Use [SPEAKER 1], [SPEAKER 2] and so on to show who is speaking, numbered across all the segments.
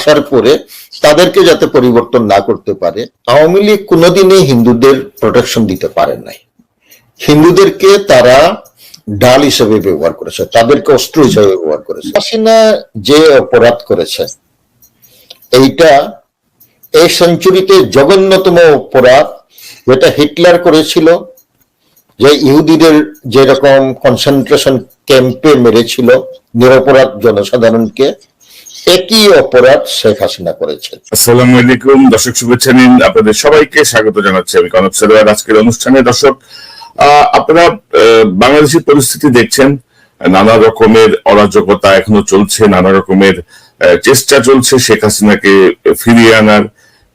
[SPEAKER 1] আসার পরে তাদেরকে যাতে পরিবর্তন না করতে পারে, আওয়ামী লীগ কোনোদিনই হিন্দুদের প্রোটেকশন দিতে পারে নাই। হিন্দুদেরকে তারা ডাল হিসেবে ব্যবহার করেছে, তাদেরকে অস্ত্র হিসেবে ব্যবহার করেছে। হাসিনা যে অপরাধ করেছে, এইটা এই সেঞ্চুরিতে জঘন্যতম অপরাধ, যেটা হিটলার করেছিল, যে ইহুদিদের যেরকম কনসেন্ট্রেশন ক্যাম্পে মেরেছিল, নিরপরাধ জনসাধারণকে একই অপরাধ শেখ হাসিনা
[SPEAKER 2] আসসালামু আলাইকুম, দর্শক শুভেচ্ছা নিন। আপনাদের সবাইকে স্বাগত জানাচ্ছি আমি কনক সেলোয়ার আজকের অনুষ্ঠানে দর্শক আপনারা বাংলাদেশের পরিস্থিতি দেখছেন। নানা রকমের অরাজকতা এখনও চলছে, নানা রকমের চেষ্টা চলছে শেখ হাসিনাকে ফিরিয়ে আনার।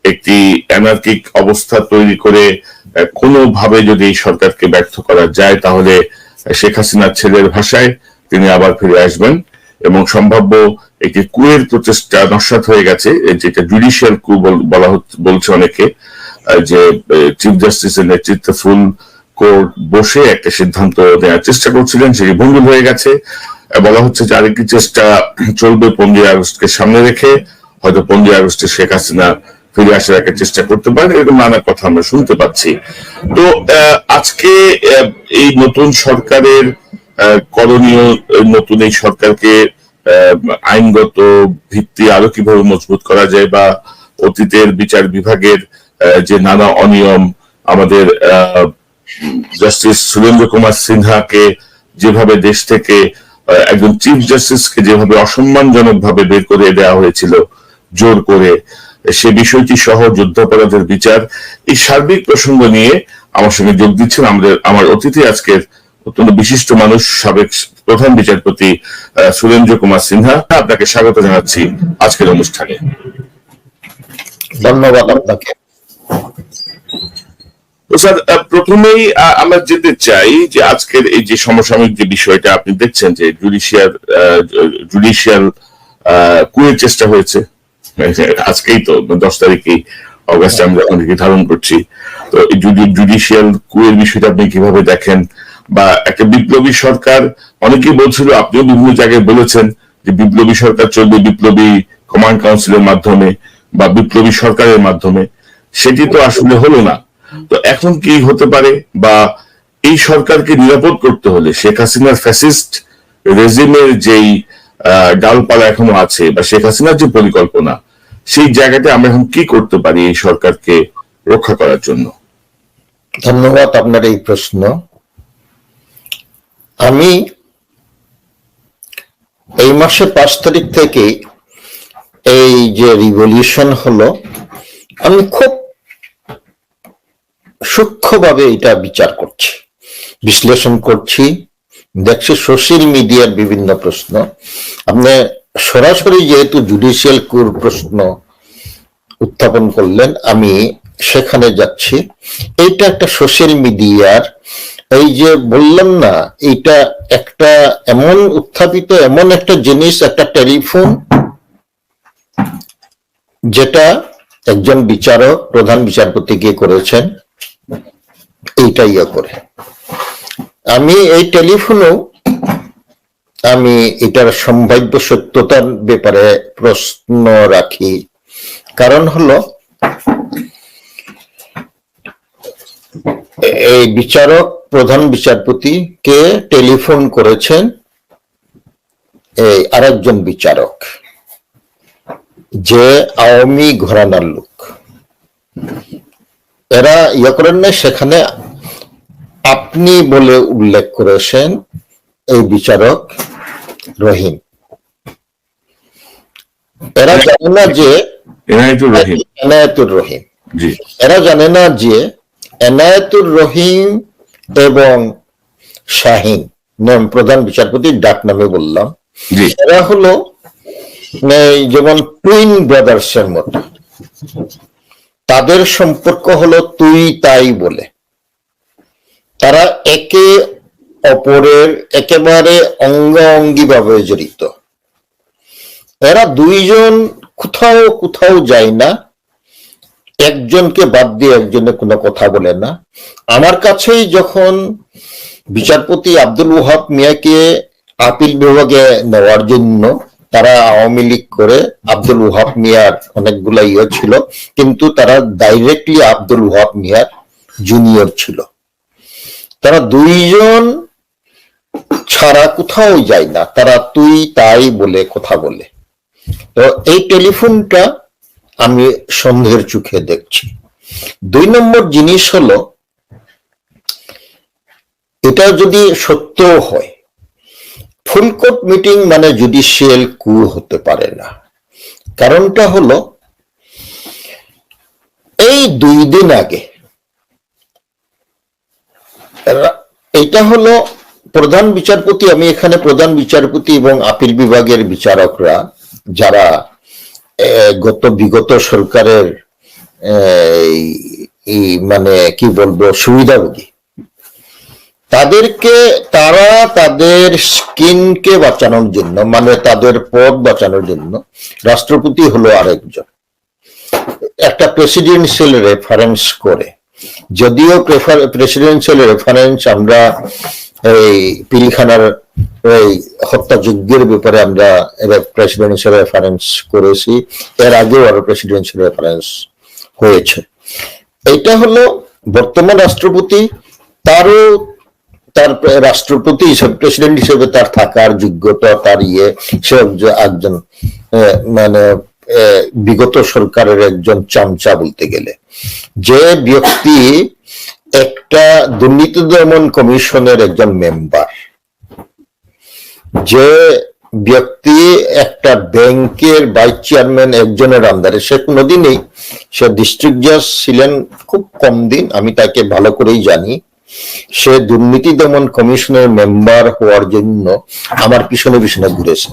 [SPEAKER 2] একটি অ্যানার্কিক অবস্থা তৈরি করে কোনোভাবে যদি এই সরকারকে ব্যর্থ করা যায়, তাহলে শেখ হাসিনার ছেলের ভাষায় তিনি আবার ফিরে আসবেন। এবং সম্ভাব্য একটি কুয়ের প্রচেষ্টা নস্বাত হয়ে গেছে যেটা জুডিশিয়াল কু বলা বলছে অনেকে যে চিফ জাস্টিসের নেতৃত্বে ফুল কোর্ট বসে একটা সিদ্ধান্ত নেওয়ার চেষ্টা করছিলেন, সেটি ভঙ্গুর হয়ে গেছে। বলা হচ্ছে যে আরেকটি চেষ্টা চলবে পনেরোই আগস্টকে সামনে রেখে, হয়তো পনেরোই আগস্টে শেখ হাসিনা ফিরে আসার একটা চেষ্টা করতে পারেন, এরকম নানা কথা আমরা শুনতে পাচ্ছি। তো আজকে এই নতুন সরকারের করণীয় নতুন এই সরকারকে আইনগত ভিত্তি আরও কীভাবে মজবুত করা যায় বা অতীতের বিচার বিভাগের যে নানা অনিয়ম আমাদের জাস্টিস সুরেন্দ্র কুমার সিনহাকে যেভাবে দেশ থেকে একজন চিফ জাস্টিসকে যেভাবে অসম্মানজনক ভাবে বের করে দেওয়া হয়েছিল, জোর করে, সে বিষয়টি সহ যুদ্ধাপরাধের বিচার, এই সার্বিক প্রসঙ্গ নিয়ে আমার সঙ্গে যোগ দিচ্ছেন আমাদের, আমার অতিথি আজকের অত্যন্ত বিশিষ্ট মানুষ, সাবেক প্রধান বিচারপতি সুরেন্দ্র কুমার সিনহা আপনাকে স্বাগত জানাচ্ছি আজকের অনুষ্ঠানে।
[SPEAKER 1] ধন্যবাদ আপনাকে।
[SPEAKER 2] স্যার প্রথমেই আমরা যেতে চাই যে আজকের এই যে সমসাময়িক যে বিষয়টা আপনি দেখছেন যে জুডিশিয়াল জুডিশিয়াল কুয়ের চেষ্টা হয়েছে। আজকেই তো দশ তারিখেই অগাস্টে আমরা অনেকে ধারণ করছি। তো এই জুডিশিয়াল কুয়ের বিষয়টা আপনি কীভাবে দেখেন? বা একটা বিপ্লবী সরকার অনেকেই বলছিল, আপনিও বিভিন্ন জায়গায় বলেছেন যে বিপ্লবী সরকার চলবে বিপ্লবী কমান্ড কাউন্সিলের মাধ্যমে বা বিপ্লবী সরকারের মাধ্যমে। সেটি তো আসলে হলো না। তো এখন কি হতে পারে? বা এই সরকারকে নিরাপদ করতে হলে শেখ হাসিনার ফ্যাসিস্ট রেজিমের যেই ডালপালা এখনও আছে বা শেখ হাসিনার যে পরিকল্পনা, সেই জায়গাতে আমরা এখন কি করতে পারি এই সরকারকে রক্ষা করার জন্য?
[SPEAKER 1] ধন্যবাদ আপনার এই প্রশ্ন। আমি এই মাসে পাঁচ তারিখ থেকে এই যে রিভলিউশন হলো, আমি খুব সূক্ষ্মভাবে এটা বিচার করছি, বিশ্লেষণ করছি। দেখছি সোশ্যাল মিডিয়ার বিভিন্ন প্রশ্ন। আপনি সরাসরি যেহেতু জুডিশিয়াল কুর প্রশ্ন উত্থাপন করলেন, আমি সেখানে যাচ্ছি। এইটা একটা সোশ্যাল মিডিয়ার এই যে বললাম না এটা একটা এমন উত্থাপিত, এমন একটা জিনিস, একটা টেলিফোন, যেটা একজন বিচারক, প্রধান বিচারপতি গিয়ে করেছেন, এইটা ইয়ে করে। আমি এই টেলিফোনেও, আমি এটার সম্ভাব্য সত্যতার ব্যাপারে প্রশ্ন রাখি। কারণ হলো এই বিচারক প্রধান বিচারপতি কে টেলিফোন করেছেন? এই আরেকজন বিচারক যে আওয়ামী ঘরানার লোক। এরা ইয়ে করেন না সেখানে আপনি বলে উল্লেখ করেছেন এই বিচারক রহিম। এরা জানে না যে
[SPEAKER 2] রহিম।
[SPEAKER 1] এরা জানে না যে এনায়েতুর রহিম এবং শাহিন নাম প্রধান বিচারপতির ডাক নামে বললাম এরা হলো যেমন টুইন ব্রাদার্স এর মতো। তাদের সম্পর্ক হলো তুই তাই বলে। তারা একে অপরের একেবারে অঙ্গাঙ্গি ভাবে জড়িত। এরা দুইজন কোথাও কোথাও যায় না। একজনকে বাদ দিয়ে একজনে কোনো কথা বলে না। আমার কাছেই যখন বিচারপতি আব্দুল ওহাব মিয়াকে আপিল বিভাগে নেওয়ার জন্য তারা আওয়ামী লীগ করে আব্দুল ওহাব মিয়ার অনেকগুলা ইয়ে ছিল, কিন্তু তারা ডাইরেক্টলি আব্দুল ওহাব মিয়ার জুনিয়র ছিল। তারা দুইজন ছাড়া কোথাও যায় না, তারা তুই তাই বলে কথা বলে। তো এই টেলিফোনটা আমি সন্দেহের চোখে দেখছি। দুই নম্বর জিনিস হলো এটা যদি সত্য হয়, ফুলকোট মিটিং মানে জুডিশিয়াল কু হতে পারে না। কারণটা হলো, এই দুই দিন আগে এটা হলো প্রধান বিচারপতি, আমি এখানে প্রধান বিচারপতি এবং আপিল বিভাগের বিচারকরা, যারা গত বিগত সরকারের এই মানে কি বলব, সুবিধাভোগী। তাদেরকে, তারা তাদের স্কিনকে বাঁচানোর জন্য মানে তাদের পদ বাঁচানোর জন্য রাষ্ট্রপতি হলো আরেকজন। একটা প্রেসিডেন্সিয়াল রেফারেন্স করে। যদিও প্রেসিডেন্সিয়াল রেফারেন্স আমরা এই পিলখানার এই হত্যাযজ্ঞের ব্যাপারে আমরা প্রেসিডেন্সিয়াল রেফারেন্স করেছি। এর আগেও আরও প্রেসিডেন্সিয়াল রেফারেন্স হয়েছে। এটা হলো বর্তমান রাষ্ট্রপতি, তারও তার রাষ্ট্রপতি হিসেবে প্রেসিডেন্ট হিসেবে তার থাকার যোগ্যতা, তার ইয়ে সে একজন- মানে বিগত সরকারের একজন চামচা বলতে গেলে। যে ব্যক্তি একটা দুর্নীতি দমন কমিশনের একজন মেম্বার যে ব্যক্তি একটা ব্যাংকের ভাইস চেয়ারম্যান একজনের আন্দারে সে কোনোদিনই সে ডিস্ট্রিক্ট জাজ ছিলেন খুব কম দিন, আমি তাকে ভালো করেই জানি। সে দুর্নীতি দমন কমিশনের মেম্বার হওয়ার জন্য আমার পিছনে পিছনে ঘুরেছে।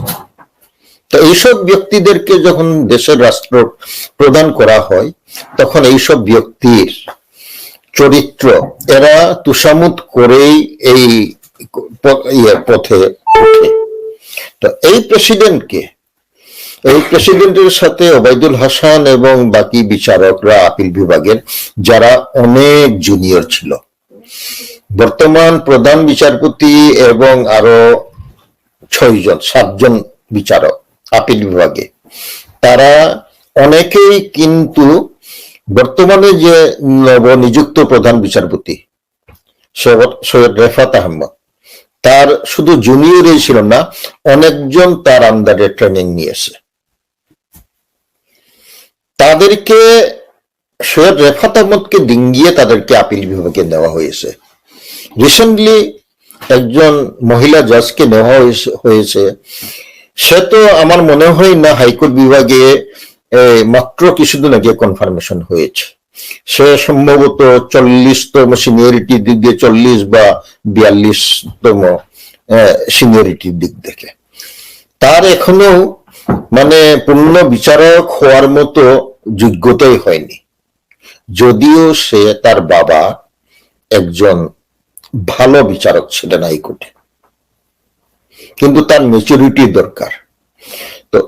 [SPEAKER 1] তো এইসব ব্যক্তিদেরকে যখন দেশের রাষ্ট্র প্রদান করা হয়, তখন এইসব ব্যক্তির চরিত্র, এরা তুষামুত করেই এই ইয়ে পথে ওঠে তো এই প্রেসিডেন্টকে, এই প্রেসিডেন্টের সাথে ওবায়দুল হাসান এবং বাকি বিচারকরা আপিল বিভাগের যারা অনেক জুনিয়র ছিল। বর্তমান প্রধান বিচারপতি এবং আরও ছয়জন, সাতজন বিচারক আপিল বিভাগে। তারা অনেকেই কিন্তু বর্তমানে যে নবনিযুক্ত প্রধান বিচারপতি সৈয়দ রেফাত আহমদ তার শুধু জুনিয়রই ছিল না, অনেকজন তার আন্ডারে ট্রেনিং নিয়েছে। তাদেরকে সৈয়দ রেফাত আহমদকে ডিঙ্গিয়ে তাদেরকে আপিল বিভাগে নেওয়া হয়েছে। রিসেন্টলি একজন মহিলা জাজকে নেওয়া হয়েছে- হয়েছে। সে তো আমার মনে হয় না হাইকোর্ট বিভাগে মাত্র কিছুদিন আগে কনফার্মেশন হয়েছে। সে সম্ভবত চল্লিশতম সিনিয়রিটির দিক দিয়ে চল্লিশ বা বিয়াল্লিশতম সিনিয়রিটির দিক থেকে। তার এখনও মানে পূর্ণ বিচারক হওয়ার মতো যোগ্যতাই হয়নি। যদিও সে তার বাবা একজন ভালো বিচারক ছিলেন হাইকোর্টে। কিন্তু তার মেচুরিটি দরকার। তো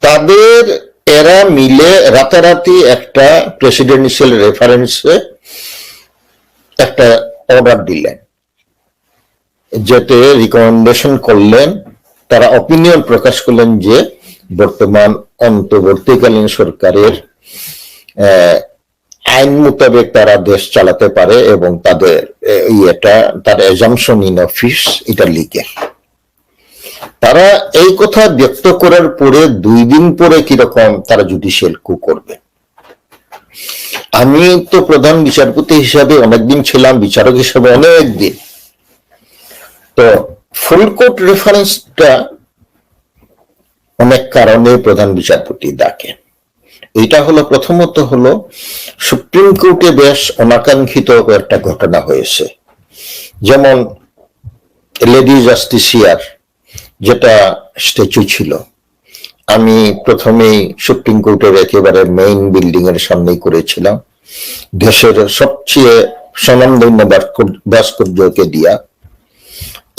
[SPEAKER 1] তাদের এরা মিলে রাতারাতি একটা প্রেসিডেন্সিয়াল রেফারেন্সে একটা অর্ডার দিলেন, যেতে রিকমেন্ডেশন করলেন, তারা অপিনিয়ন প্রকাশ করলেন যে বর্তমান অন্তর্বর্তীকালীন সরকারের আইন মোতাবেক তারা দেশ চালাতে পারে এবং তাদের এটা তার এজামশন ইন অফিস এটা লিগেল তারা এই কথা ব্যক্ত করার পরে দুই দিন পরে কীরকম তারা জুডিশিয়াল কু করবে। আমি তো প্রধান বিচারপতি হিসাবে অনেকদিন ছিলাম, বিচারক হিসাবে অনেক দিন তো ফুলকোট রেফারেন্সটা অনেক কারণে প্রধান বিচারপতি ডাকে। এটা হলো প্রথমত হলো, সুপ্রিম কোর্টে বেশ অনাকাঙ্ক্ষিত একটা ঘটনা হয়েছে। যেমন লেডি জাস্টিসিয়ার যেটা স্ট্যাচু ছিল। আমি প্রথমেই সুপ্রিম কোর্টের একেবারে মেইন বিল্ডিং এর সামনেই করেছিলাম। দেশের সবচেয়ে স্বনামধন্য ভাস্কর্যকে দিয়া।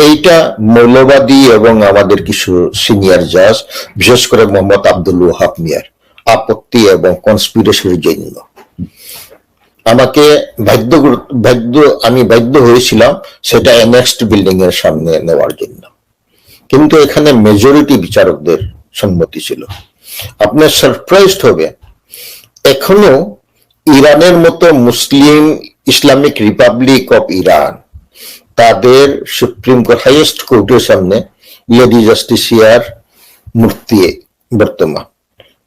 [SPEAKER 1] এইটা মৌলবাদী এবং আমাদের কিছু সিনিয়র জাজ বিশেষ করে মোহাম্মদ আব্দুল ওহাব মিয়ার, আপত্তি এবং কনস্পিরেসির জন্য। আমাকে বাধ্য বাধ্য আমি বাধ্য হয়েছিলাম সেটা নেক্সট বিল্ডিং এর সামনে নেওয়ার জন্য। কিন্তু এখানে মেজরিটি বিচারকদের সম্মতি ছিল। আপনার সারপ্রাইজড হবে, এখনও ইরানের মতো Muslim Islamic republic of Iran, তাদের সুপ্রিম কোর্ট হাইয়েস্ট কোর্টের সামনে লেডি জাস্টিসিয়ার মূর্তি বর্তমান,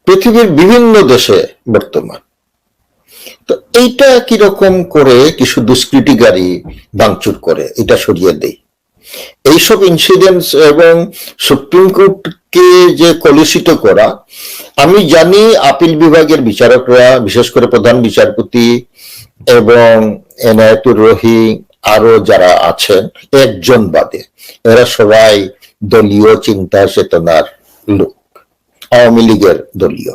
[SPEAKER 1] পৃথিবীর বিভিন্ন দেশে বর্তমান। তো এইটা কীরকম করে কিছু দুষ্কৃতিকারী ভাঙচুর করে, এটা সরিয়ে দেই এইসব ইনসিডেন্টস এবং সুপ্রিম কোর্টকে যে কলুষিত করা, আমি জানি আপিল বিভাগের বিচারকরা, বিশেষ করে প্রধান বিচারপতি এবং এনায়েতুর রহি আরও যারা আছেন, একজন বাদে। এরা সবাই দলীয় চিন্তা চেতনার লোক, আওয়ামী লীগের দলীয়।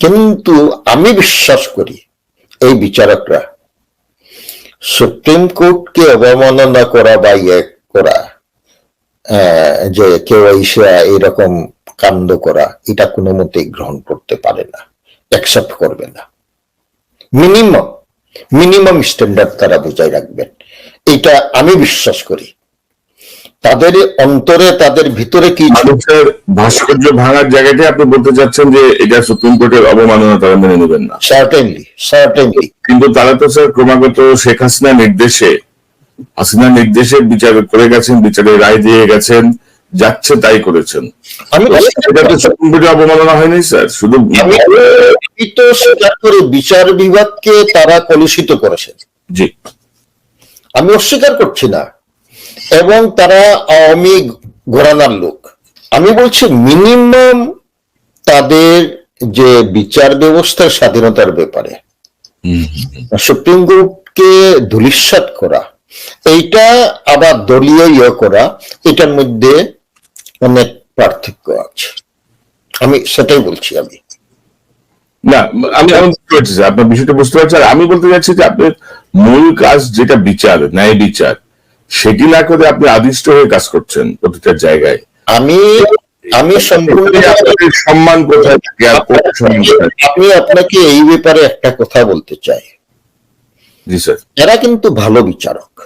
[SPEAKER 1] কিন্তু আমি বিশ্বাস করি, এই বিচারকরা সুপ্রিম কোর্টকে অবমাননা করা বা ইয়ে করা যে কেউ এসে এরকম কাণ্ড করা, এটা কোনো মতেই গ্রহণ করতে পারে না অ্যাকসেপ্ট করবে না। মিনিমাম মিনিমাম স্ট্যান্ডার্ড তারা বজায় রাখবেন। এটা আমি বিশ্বাস করি। তাদের অন্তরে তাদের ভিতরে কি
[SPEAKER 2] মানুষের ভাস্কর্য ভাঙার জায়গাতে আপনি বলতে চাচ্ছেন যে এটা সুপ্রিম কোর্টের অবমাননা তারা মেনে নেবেন না?
[SPEAKER 1] সার্টেনলি সার্টেনলি
[SPEAKER 2] কিন্তু তারা তো স্যার ক্রমাগত শেখ হাসিনা নির্দেশে হাসিনা নির্দেশে বিচার করে গেছেন বিচারে রায় দিয়ে গেছেন যাচ্ছে তাই করেছেন।
[SPEAKER 1] আমি
[SPEAKER 2] এটা সুপ্রিম কোর্টের অবমাননা হয়নি স্যার শুধু
[SPEAKER 1] করি বিচার বিভাগকে তারা কলুষিত করেছেন
[SPEAKER 2] জি।
[SPEAKER 1] আমি অস্বীকার করছি না। এবং তারা আওয়ামী ঘোরানার লোক। আমি বলছি মিনিমাম তাদের যে বিচার ব্যবস্থার স্বাধীনতার ব্যাপারে সুপ্রিম কোর্টকে ধুলিস্বাত করা এইটা আবার দলীয় ইয়ে করা এটার মধ্যে অনেক পার্থক্য আছে। আমি সেটাই বলছি আমি।
[SPEAKER 2] না আমি আমি বুঝতে পারছি আপনার বিষয়টা বুঝতে পারছি। আর আমি বলতে চাচ্ছি যে আপনার মূল কাজ যেটা বিচার ন্যায় বিচার সেটি না করে আপনি আদিষ্ট হয়ে কাজ করছেন প্রতিটা জায়গায়।
[SPEAKER 1] আমি আমি সম্পূর্ণ
[SPEAKER 2] সম্মান কোথায়?
[SPEAKER 1] আমি আপনাকে এই ব্যাপারে একটা কথা বলতে চাই। এরা কিন্তু ভালো বিচারক।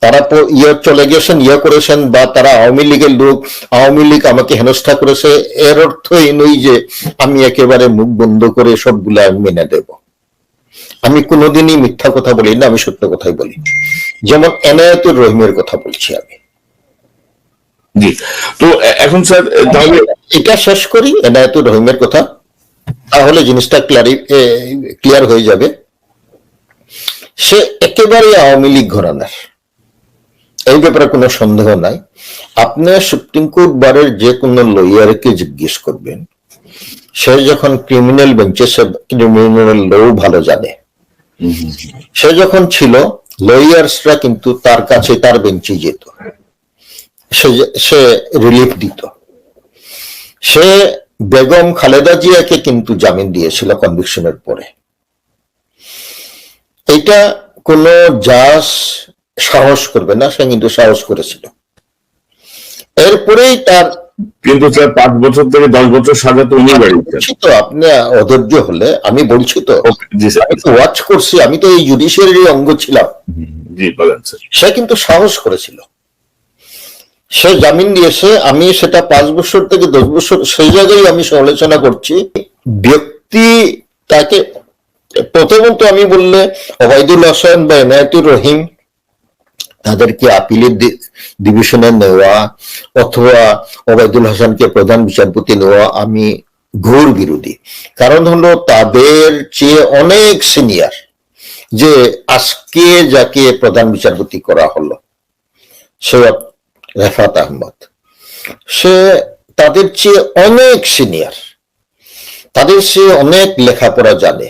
[SPEAKER 1] তারা প- ইয়ে চলে গেছেন ইয়ে করেছেন বা তারা আওয়ামী লীগের লোক আওয়ামী লীগ আমাকে হেনস্থা করেছে। এর অর্থ এই নই যে আমি একেবারে মুখ বন্ধ করে সবগুলা মেনে দেব আমি কোনোদিনই মিথ্যা কথা বলি না আমি সত্য কথাই বলি। যেমন এনায়েতুর রহিমের কথা বলছি আমি।
[SPEAKER 2] জি। তো এখন স্যার তাহলে
[SPEAKER 1] এটা শেষ করি এনায়েতুর রহিমের কথা। তাহলে জিনিসটা ক্লিয়ারি ক্লিয়ার হয়ে যাবে। সে একেবারে আওয়ামী লীগ ঘরানার। এই ব্যাপারে কোনো সন্দেহ নাই। আপনি সুপ্রিম কোর্ট বারের যে কোনো লয়ারকে জিজ্ঞেস করবেন। সে যখন ক্রিমিনাল বেঞ্চে সে ক্রিমিনাল ল ভালো জানে সে যখন ছিল লয়ার্সরা কিন্তু তার কাছে তার বেঞ্চে যেত। সে রিলিফ দিত। সে বেগম খালেদা জিয়াকে কিন্তু জামিন দিয়েছিল কনভিকশনের পরে। এটা কোন জাজ সাহস করবে না, সে কিন্তু সাহস করেছিল। এরপরেই তার
[SPEAKER 2] কিন্তু স্যার পাঁচ বছর থেকে দশ বছর সাজা তো উনি বাড়িয়েছেন।
[SPEAKER 1] তো আপনি অধৈর্য হলে আমি বলছি তো ওয়াচ করছি আমি তো এই জুডিশিয়ারি অঙ্গ ছিলাম।
[SPEAKER 2] জি বলেন স্যার।
[SPEAKER 1] সে কিন্তু সাহস করেছিল। সে জামিন দিয়েছে আমি সেটা পাঁচ বছর থেকে দশ বছর সেই জায়গায় আমি সমালোচনা করছি। ব্যক্তি তাকে প্রথমত আমি বললে ওবায়দুল হাসান বা এনায়তুর রহিম তাদেরকে আপিলের ডিভিশনে নেওয়া অথবা ওবায়দুল হাসানকে প্রধান বিচারপতি নেওয়া আমি ঘোর বিরোধী। কারণ হলো তাদের চেয়ে অনেক সিনিয়র যে আজকে যাকে প্রধান বিচারপতি করা হলো সে রেফাত আহমদ, সে তাদের চেয়ে অনেক সিনিয়র তাদের চেয়ে অনেক লেখাপড়া জানে।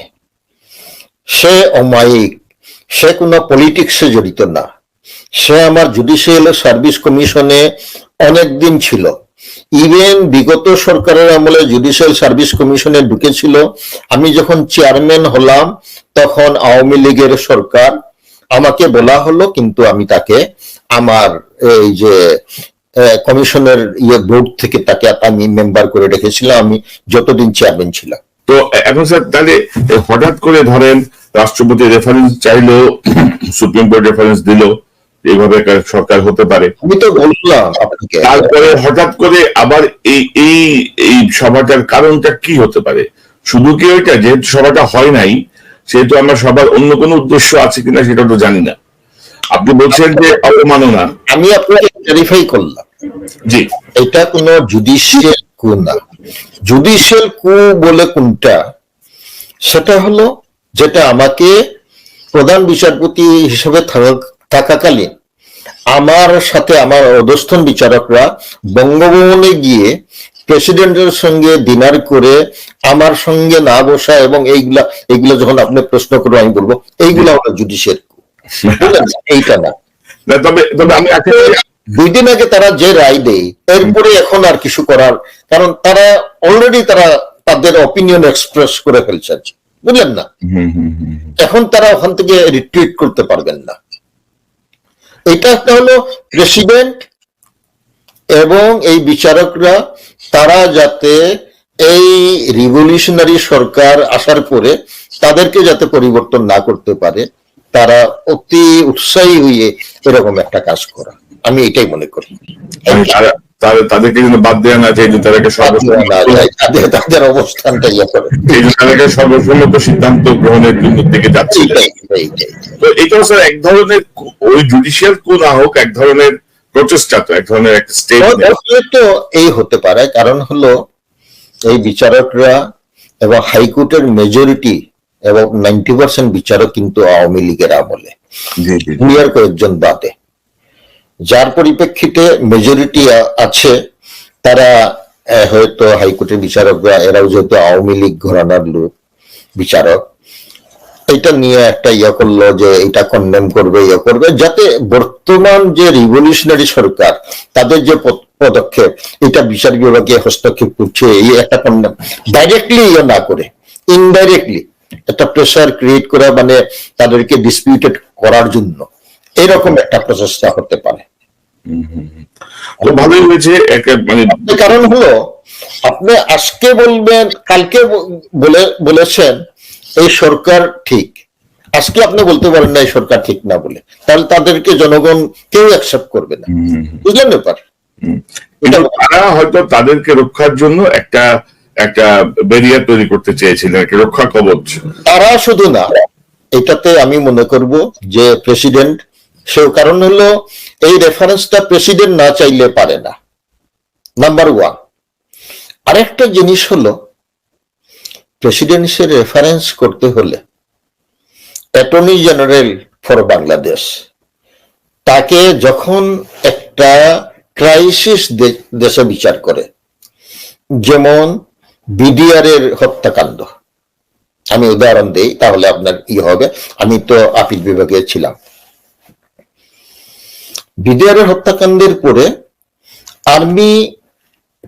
[SPEAKER 1] সে অমায়িক, সে কোনো পলিটিক্সে জড়িত না। সে আমার জুডিশিয়াল সার্ভিস কমিশনে অনেক দিন ছিল। ইভেন বিগত সরকারের আমলে জুডিশিয়াল সার্ভিস কমিশনে ঢুকেছিল। আমি যখন চেয়ারম্যান হলাম, তখন আওয়ামী লীগের সরকার আমাকে বলা হলো, কিন্তু আমি তাকে আমার এই যে কমিশনের ইয়ে বোর্ড থেকে তাকে আমি মেম্বার করে রেখেছিলাম। আমি যতদিন চেয়ারম্যান ছিলাম।
[SPEAKER 2] তো এখন স্যার, তাহলে হঠাৎ করে ধরেন রাষ্ট্রপতি রেফারেন্স চাইলো, সুপ্রিম কোর্ট রেফারেন্স দিল এইভাবে সরকার হতে পারে।
[SPEAKER 1] আমি তো বললাম আপনাকে।
[SPEAKER 2] তারপরে হঠাৎ করে আবার এই এই এই সভাটার কারণটা কি হতে পারে? শুধু কি ওইটা? যেহেতু সভাটা হয় নাই সেহেতু আমরা সবার অন্য কোনো উদ্দেশ্য আছে কিনা সেটা তো জানি না। আপনি বলছেন যে অবমাননা।
[SPEAKER 1] আমি আপনাকে ভেরিফাই করলাম।
[SPEAKER 2] জি।
[SPEAKER 1] এটা কোনো জুডিশিয়াল কু না। জুডিশিয়াল কু বলে কোনটা? সেটা হলো যেটা আমাকে প্রধান বিচারপতি হিসেবে থাকা- থাকাকালীন আমার সাথে আমার অধস্থন বিচারকরা বঙ্গভবনে গিয়ে প্রেসিডেন্টের সঙ্গে ডিনার করে আমার সঙ্গে না বসা এবং এইগুলা এইগুলা যখন আপনি প্রশ্ন করব আমি বলব এইগুলা আমরা জুডিশিয়াল কু। এইটা না।
[SPEAKER 2] না, তবে তবে আমি
[SPEAKER 1] দুই দিন আগে তারা যে রায় দেয় এরপরে এখন আর কিছু করার কারণ তারা অলরেডি তারা তাদের অপিনিয়ন এক্সপ্রেস করে ফেলছেন বুঝলেন না। এখন তারা ওখান থেকে রিট্রিট করতে পারবেন না। এটা একটা হলো প্রেসিডেন্ট এবং এই বিচারকরা তারা যাতে এই রিভলিউশনারি সরকার আসার পরে তাদেরকে যাতে পরিবর্তন না করতে পারে তারা অতি উৎসাহী হয়ে এরকম একটা কাজ করা। আমি এটাই মনে করি।
[SPEAKER 2] তাদেরকে যেন বাদ দেওয়া না যায় যে তাদেরকে সর্বসম্মত
[SPEAKER 1] তাদের অবস্থানটা ইয়ে করে।
[SPEAKER 2] তাদেরকে সর্বসম্মত সিদ্ধান্ত গ্রহণের জন্য দিকে যাচ্ছে। তো এটাও স্যার এক ধরনের ওই জুডিশিয়াল কু না হোক এক ধরনের প্রচেষ্টা তো এক ধরনের একটা স্টেট
[SPEAKER 1] তো এই হতে পারে কারণ হলো এই বিচারকরা এবং হাইকোর্টের মেজরিটি এবং নাইনটি পার্সেন্ট বিচারক কিন্তু আওয়ামী লীগের আমলে। দুনিয়ার কয়েকজন বাদে। যার পরিপ্রেক্ষিতে মেজরিটি আছে তারা হয়তো হাইকোর্টের বিচারকরা এরাও যেহেতু আওয়ামী লীগ ঘরানার লোক বিচারক এটা নিয়ে একটা ইয়ে করল যে এটা কন্ডেম করবে ইয়ে করবে যাতে বর্তমান যে রিভলিউশনারি সরকার তাদের যে পদ- পদক্ষেপ এটা বিচার বিভাগে হস্তক্ষেপ করছে এই একটা কন্ডেম ডাইরেক্টলি ইয়ে না করে ইনডাইরেক্টলি একটা প্রেসার ক্রিয়েট করা মানে তাদেরকে ডিসপিউটেড করার জন্য এরকম একটা প্রচেষ্টা হতে পারে।
[SPEAKER 2] তো ভালোই হয়েছে মানে
[SPEAKER 1] কারণ হলো আপনি আজকে বলবেন কালকে বলে বলেছেন এই সরকার ঠিক। আজকে আপনি বলতে পারেন না এই সরকার ঠিক না বলে। তাহলে তাদেরকে জনগণ কেউ অ্যাকসেপ্ট করবে না। বুঝলেন ব্যাপার।
[SPEAKER 2] এটা তারা হয়তো তাদেরকে রক্ষার জন্য একটা একটা ব্যারিয়ার তৈরি করতে চেয়েছিলেন একটা রক্ষা কবচ।
[SPEAKER 1] তারা শুধু না এটাতে আমি মনে করব যে প্রেসিডেন্ট সে কারণ হলো এই রেফারেন্সটা প্রেসিডেন্ট না চাইলে পারে না। নাম্বার ওয়ান আরেকটা জিনিস হলো প্রেসিডেন্সের রেফারেন্স করতে হলে অ্যাটর্নি জেনারেল ফর বাংলাদেশ তাকে যখন একটা ক্রাইসিস দেশে বিচার করে, যেমন বিডিআর এর হত্যাকাণ্ড। আমি উদাহরণ দেই, তাহলে আপনার ই হবে, আমি তো আপিল বিভাগে ছিলাম। বিডিআর এর হত্যাকাণ্ডের পরে আর্মি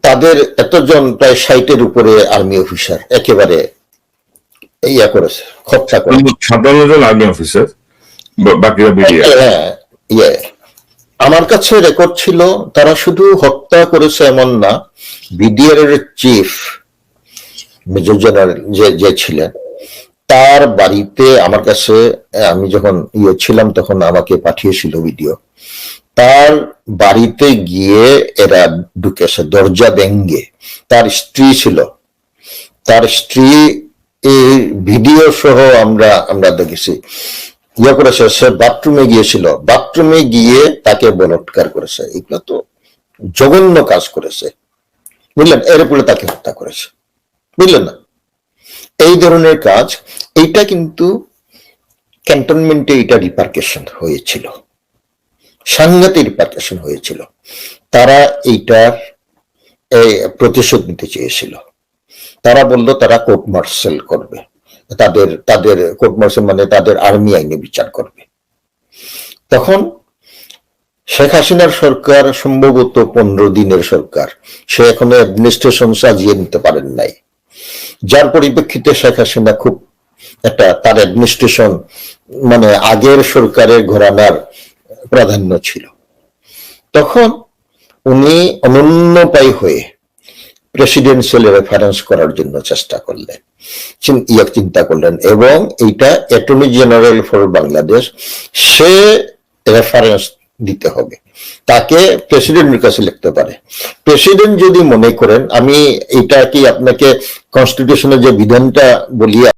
[SPEAKER 1] তাদের এতজন প্রায় ষাটের উপরে আর্মি অফিসার একেবারে ইয়া করেছে
[SPEAKER 2] সাতান্ন জন আর্মি অফিসার বাকিরা বেরিয়ে
[SPEAKER 1] হ্যাঁ ইয়ে। আমার কাছে রেকর্ড ছিল তারা শুধু হত্যা করেছে এমন না বিডিআর এর চিফ মেজর জেনারেল যে যে ছিলেন তার বাড়িতে আমার কাছে আমি যখন ইয়ে ছিলাম তখন আমাকে পাঠিয়েছিল ভিডিও তার বাড়িতে গিয়ে এরা ঢুকেছে দরজা ভেঙ্গে তার স্ত্রী ছিল। তার স্ত্রী এই ভিডিও সহ আমরা আমরা দেখেছি। ইয়ে করেছে, সে বাথরুমে গিয়েছিল। বাথরুমে গিয়ে তাকে বলৎকার করেছে। এগুলো তো জঘন্য কাজ করেছে। বুঝলেন? এর উপরে তাকে হত্যা করেছে। বুঝলেন না? এই ধরনের কাজ, এইটা কিন্তু ক্যান্টনমেন্টে এটা রিপার্কেশন হয়েছিল। সাংঘাতিক রিপার্কেশন হয়েছিল। তারা এইটার প্রতিশোধ নিতে চেয়েছিল। তারা বলল, তারা কোর্ট মার্শাল করবে। তাদের তাদের কোর্ট মার্শাল মানে তাদের আর্মি আইনে বিচার করবে। তখন শেখ হাসিনার সরকার, সম্ভবত পনেরো দিনের সরকার, সে এখনও অ্যাডমিনিস্ট্রেশন সাজিয়ে নিতে পারেন নাই। যার পরিপ্রেক্ষিতে শেখ হাসিনা খুব একটা তার অ্যাডমিনিস্ট্রেশন মানে আগের সরকারের ঘোরানার প্রাধান্য ছিল। তখন উনি অনন্যপায় হয়ে প্রেসিডেন্সিয়াল রেফারেন্স করার জন্য চেষ্টা করলেন। ইয়ে চিন্তা করলেন এবং এইটা অ্যাটর্নি জেনারেল ফর বাংলাদেশ সে রেফারেন্স দিতে হবে। তাকে প্রেসিডেন্টের কাছে লিখতে পারে। প্রেসিডেন্ট যদি মনে করেন, আমি এটা কি আপনাকে কনস্টিটিউশনের যে বিধানটা বলি